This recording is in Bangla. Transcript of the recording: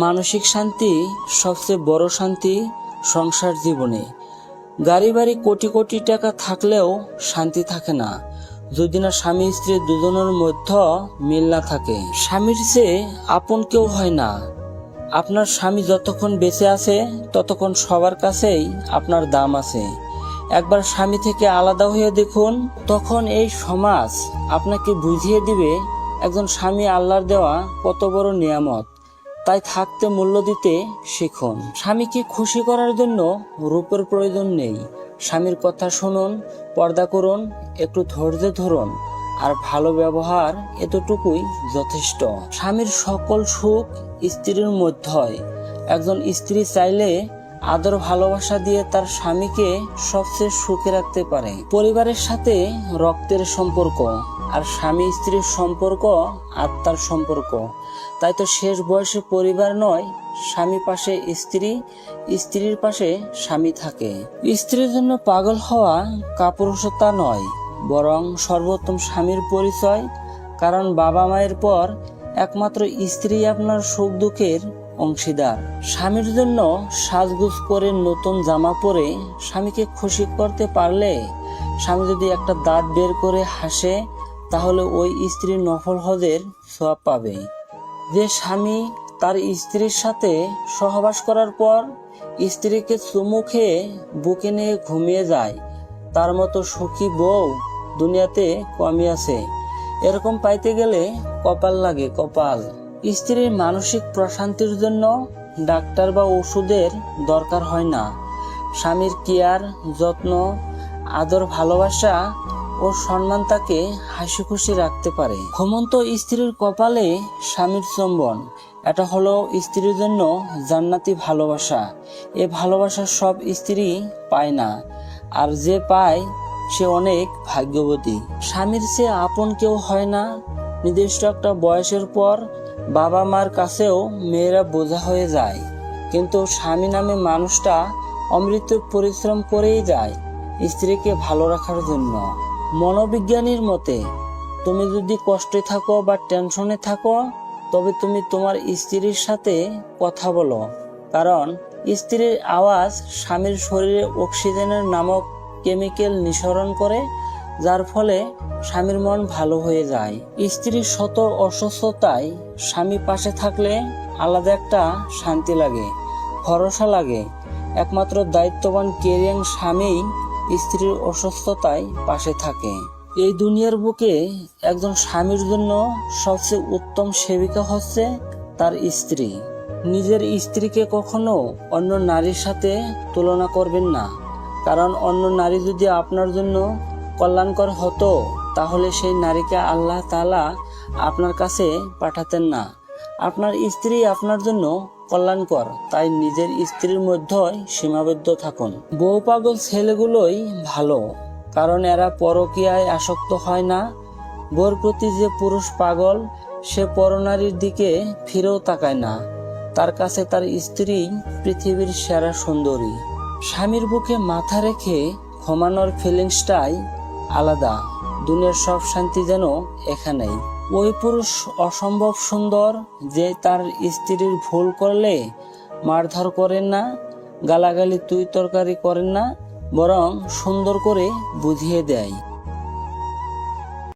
মানসিক শান্তি সবচেয়ে বড় শান্তি সংসার জীবনে। গাড়ি বাড়ি কোটি কোটি টাকা থাকলেও শান্তি থাকে না। যদি না স্বামী, স্ত্রী দুজনের মধ্যে মিল না থাকে। স্বামীর চেয়ে আপন কেউ হয় না। আপনার স্বামী যতক্ষণ বেঁচে আছে, ততক্ষণ সবার কাছেই আপনার দাম আছে। একবার স্বামী থেকে আলাদা হয়ে দেখুন, তখন এই সমাজ আপনাকে বুঝিয়ে দিবে, একজন স্বামী আল্লাহর দেওয়া কত বড় নিয়ামত। তাই থাকতে মূল্য দিতে শিখুন। স্বামীকে খুশি করার জন্য রূপের প্রয়োজন নেই। স্বামীর কথা শুনুন, পর্দা করুন, একটু ধৈর্য ধরুন, আর ভালো ব্যবহার এতটুকুই যথেষ্ট। স্বামীর সকল সুখ স্ত্রীর মধ্যে হয় একজন স্ত্রী চাইলে আদর ভালোবাসা দিয়ে তার স্বামীকে সবচেয়ে সুখে রাখতে পারে। পরিবারের সাথে রক্তের সম্পর্ক। আর স্বামী স্ত্রীর সম্পর্ক, আত্মার সম্পর্ক। তাই তো শেষ বয়সে পরিবার নয়, স্বামী পাশে স্ত্রী, স্ত্রীর পাশে স্বামী থাকে। স্ত্রীর জন্য পাগল হওয়া কাপুরুষতা নয়, বরং সর্বোত্তম স্বামীর পরিচয়, কারণ বাবা মায়ের পর একমাত্র স্ত্রী আপনার সুখ দুঃখের অংশীদার। স্বামীর জন্য সাজগুজ করে নতুন জামা পরে স্বামীকে খুশি করতে পারলে স্বামী যদি একটা দাঁত বের করে হাসে তাহলে ওই স্ত্রী নফল হজের সোয়াব পাবে। যে স্বামী তার স্ত্রীর সাথে সহবাস করার পর স্ত্রীকে চুমু খেয়ে বুকে নিয়ে ঘুমিয়ে যায়, তার মতো সুখী বউ দুনিয়াতে কমই আছে। এরকম পাইতে গেলে কপাল লাগে কপাল। স্ত্রীর মানসিক প্রশান্তির জন্য ডাক্তার বা ওষুধের দরকার হয় না। স্বামীর কেয়ার, যত্ন, আদর, ভালোবাসা ও সম্মান তাকে হাসি খুশি রাখতে পারে। ঘুমন্ত স্ত্রীর কপালে স্বামীর চম্বন। এটা হলো স্ত্রীর জন্য জান্নাতি ভালোবাসা। এ ভালোবাসা সব স্ত্রী পায় না। আর যে পায়, সে অনেক ভাগ্যবতী। স্বামীর সে আপন কেউ হয় না। নির্দিষ্ট একটা বয়সের পর বাবা মার কাছেও মেয়েরা বোঝা হয়ে যায়। কিন্তু স্বামী নামে মানুষটা অমৃত পরিশ্রম করেই যায় স্ত্রীকে ভালো রাখার জন্য। মনোবিজ্ঞানীর মতে, তুমি যদি কষ্টে থাকো বা টেনশনে থাকো, তবে তুমি তোমার স্ত্রীর সাথে কথা বলো। কারণ, স্ত্রীর আওয়াজ স্বামীর শরীরে অক্সিজেনের নামক কেমিক্যাল নিঃসরণ করে, যার ফলে স্বামীর মন ভালো হয়ে যায়। স্ত্রীর শত অসুস্থতায় স্বামী পাশে থাকলে আলাদা একটা শান্তি লাগে, ভরসা লাগে। একমাত্র দায়িত্ববান কেরিয়াং স্বামী স্ত্রীর অসুস্থতায় পাশে থাকে। এই দুনিয়ার বুকে একজন স্বামীর জন্য সবচেয়ে উত্তম সেবিকা হচ্ছে তার স্ত্রী। নিজের স্ত্রীকে কখনো অন্য নারীর সাথে তুলনা করবেন না। কারণ অন্য নারী যদি আপনার জন্য কল্যাণকর হতো, তাহলে সেই নারীকে আল্লাহ তালা আপনার কাছে পাঠাতেন না। আপনার স্ত্রী আপনার জন্য কল্যাণকর, তাই নিজের স্ত্রীর মধ্যেই সীমাবদ্ধ থাকুন। বউ পাগল ছেলেগুলোই ভালো, কারণ এরা পরকীয়ায় আসক্ত হয় না। বউর প্রতি যে পুরুষ পাগল, সে পরনারীর দিকে ফিরেও তাকায় না। তার কাছে তার স্ত্রী পৃথিবীর সেরা সুন্দরী। স্বামীর বুকে মাথা রেখে ঘুমানোর ফিলিংসটাই আলাদা। দুনিয়ার সব শান্তি যেন এখানেই। ওই পুরুষ অসম্ভব সুন্দর যে তার স্ত্রীর ভুল করলে মারধর করেন না, গালাগালি, তুই তরকারি করেন না, বরং সুন্দর করে বুঝিয়ে দেয়।